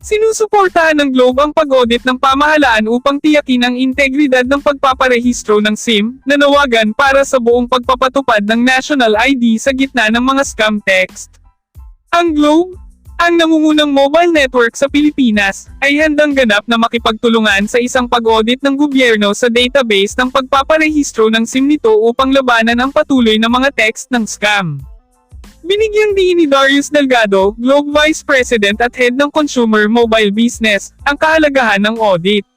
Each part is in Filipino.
Sinusuportahan ng Globe ang pag-audit ng pamahalaan upang tiyakin ang integridad ng pagpaparehistro ng SIM, nanawagan para sa buong pagpapatupad ng National ID sa gitna ng mga scam text. Ang Globe, ang nangungunang mobile network sa Pilipinas, ay handang ganap na makipagtulungan sa isang pag-audit ng gobyerno sa database ng pagpaparehistro ng SIM nito upang labanan ang patuloy na mga text ng scam. Binigyang diin ni Darius Delgado, Globe Vice President at Head ng Consumer Mobile Business, ang kahalagahan ng audit.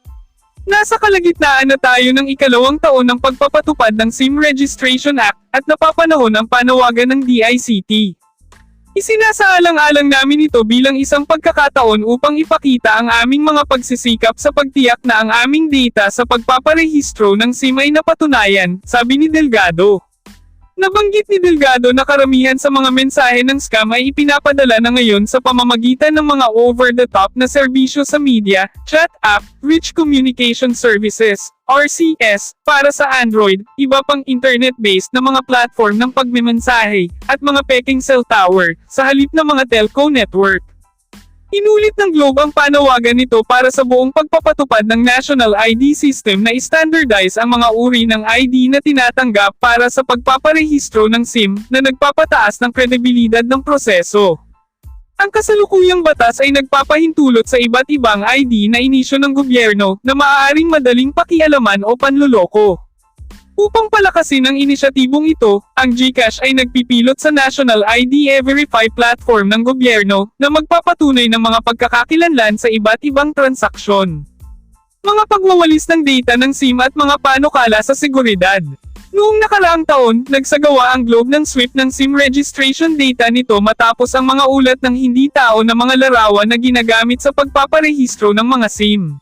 Nasa kalagitnaan na tayo ng ikalawang taon ng pagpapatupad ng SIM Registration Act at napapanahon ang panawagan ng DICT. Isinasaalang-alang namin ito bilang isang pagkakataon upang ipakita ang aming mga pagsisikap sa pagtiyak na ang aming data sa pagpaparehistro ng SIM ay napatunayan, sabi ni Delgado. Nabanggit ni Delgado na karamihan sa mga mensahe ng scam ay ipinapadala na ngayon sa pamamagitan ng mga over-the-top na serbisyo sa media, chat app, rich communication services, RCS, para sa Android, iba pang internet-based na mga platform ng pagmemensahe, at mga peking cell tower, sa halip ng mga telco network. Inulit ng Globe ang panawagan nito para sa buong pagpapatupad ng National ID System na standardize ang mga uri ng ID na tinatanggap para sa pagpaparehistro ng SIM na nagpapataas ng kredibilidad ng proseso. Ang kasalukuyang batas ay nagpapahintulot sa iba't ibang ID na inisyo ng gobyerno na maaaring madaling pakialaman o panluloko. Upang palakasin ang inisyatibong ito, ang GCash ay nagpipilot sa National ID E-Verify platform ng gobyerno na magpapatunay ng mga pagkakakilanlan sa iba't ibang transaksyon. Mga pagwawalis ng data ng SIM at mga panukala sa seguridad. Noong nakaraang taon, nagsagawa ang Globe ng sweep ng SIM registration data nito matapos ang mga ulat ng hindi tao na mga larawan na ginagamit sa pagpaparehistro ng mga SIM.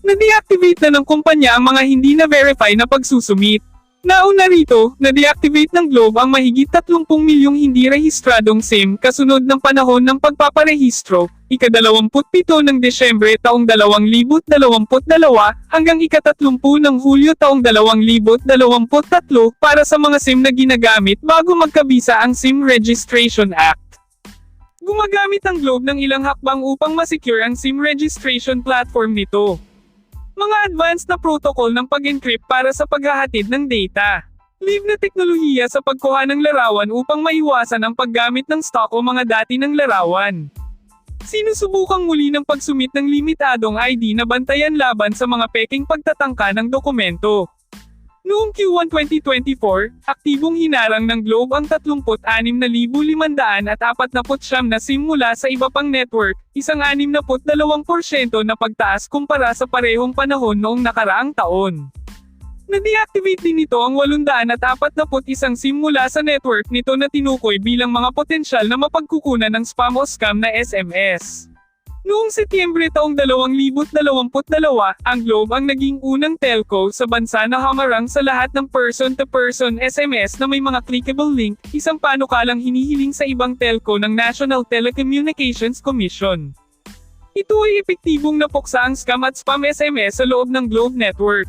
Na-deactivate na ng kumpanya ang mga hindi na-verify na pagsusumit. Nauna rito, na-deactivate ng Globe ang mahigit 30 milyong hindi rehistradong SIM kasunod ng panahon ng pagpaparehistro, ika-27 ng Desyembre taong 2022 hanggang ika-30 ng Hulyo taong 2023 para sa mga SIM na ginagamit bago magkabisa ang SIM Registration Act. Gumagamit ang Globe ng ilang hakbang upang masecure ang SIM registration platform nito. Mga advanced na protocol ng pag-encrypt para sa paghahatid ng data. Live na teknolohiya sa pagkuha ng larawan upang maiwasan ang paggamit ng stock o mga dati ng larawan. Sinusubukang muli ng pagsumit ng limitadong ID na bantayan laban sa mga peking pagtatangka ng dokumento. Noong Q1 2024, aktibong hinarang ng Globe ang 36,549 na SIM mula sa iba pang network, isang 62% na pagtaas kumpara sa parehong panahon noong nakaraang taon. Na-deactivate din nito ang 841 SIM mula sa network nito na tinukoy bilang mga potensyal na mapagkukunan ng spam o scam na SMS. Noong Setyembre taong 2022, ang Globe ang naging unang telco sa bansa na hamarang sa lahat ng person-to-person SMS na may mga clickable link, isang panukalang hinihiling sa ibang telco ng National Telecommunications Commission. Ito ay epektibong napuksa ang scam at spam SMS sa loob ng Globe Network.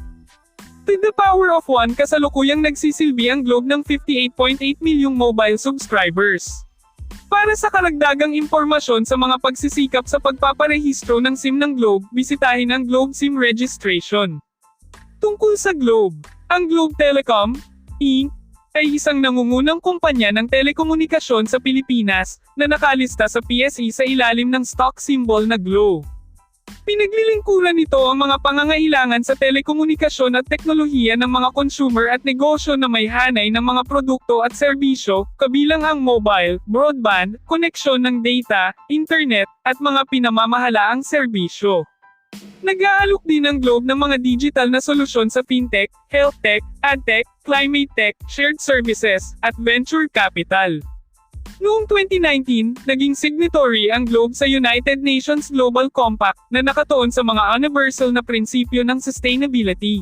To the power of one kasalukuyang nagsisilbi ang Globe ng 58.8 milyong mobile subscribers. Para sa karagdagang impormasyon sa mga pagsisikap sa pagpaparehistro ng SIM ng Globe, bisitahin ang Globe SIM Registration. Tungkol sa Globe, ang Globe Telecom, Inc., ay isang nangungunang kumpanya ng telekomunikasyon sa Pilipinas na nakalista sa PSE sa ilalim ng stock symbol na GLOW. Pinaglilingkuran nito ang mga pangangailangan sa telekomunikasyon at teknolohiya ng mga consumer at negosyo na may hanay ng mga produkto at serbisyo, kabilang ang mobile, broadband, koneksyon ng data, internet, at mga pinamamahalaang serbisyo. Nag-aalok din ang Globe ng mga digital na solusyon sa fintech, health tech, adtech, climate tech, shared services, at venture capital. Noong 2019, naging signatory ang Globe sa United Nations Global Compact na nakatuon sa mga universal na prinsipyo ng sustainability.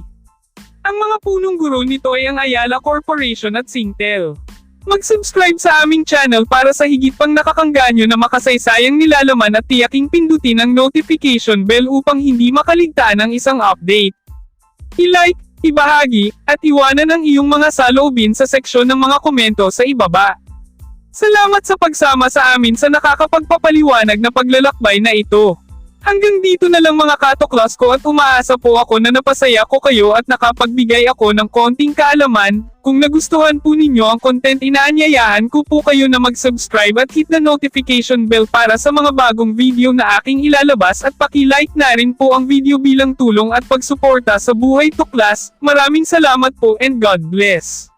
Ang mga punong guro nito ay ang Ayala Corporation at Singtel. Mag-subscribe sa aming channel para sa higit pang nakakangganyo na makasaysayang nilalaman at tiyaking pindutin ang notification bell upang hindi makaligtaan ang isang update. I-like, ibahagi, at iwanan ang iyong mga saloobin sa seksyon ng mga komento sa ibaba. Salamat sa pagsama sa amin sa nakakapagpapaliwanag na paglalakbay na ito. Hanggang dito na lang mga katuklas ko at umaasa po ako na napasaya ko kayo at nakapagbigay ako ng konting kaalaman. Kung nagustuhan po ninyo ang content inaanyayahan ko po kayo na mag-subscribe at hit the notification bell para sa mga bagong video na aking ilalabas at paki-like na rin po ang video bilang tulong at pagsuporta sa buhay tuklas. Maraming salamat po and God bless.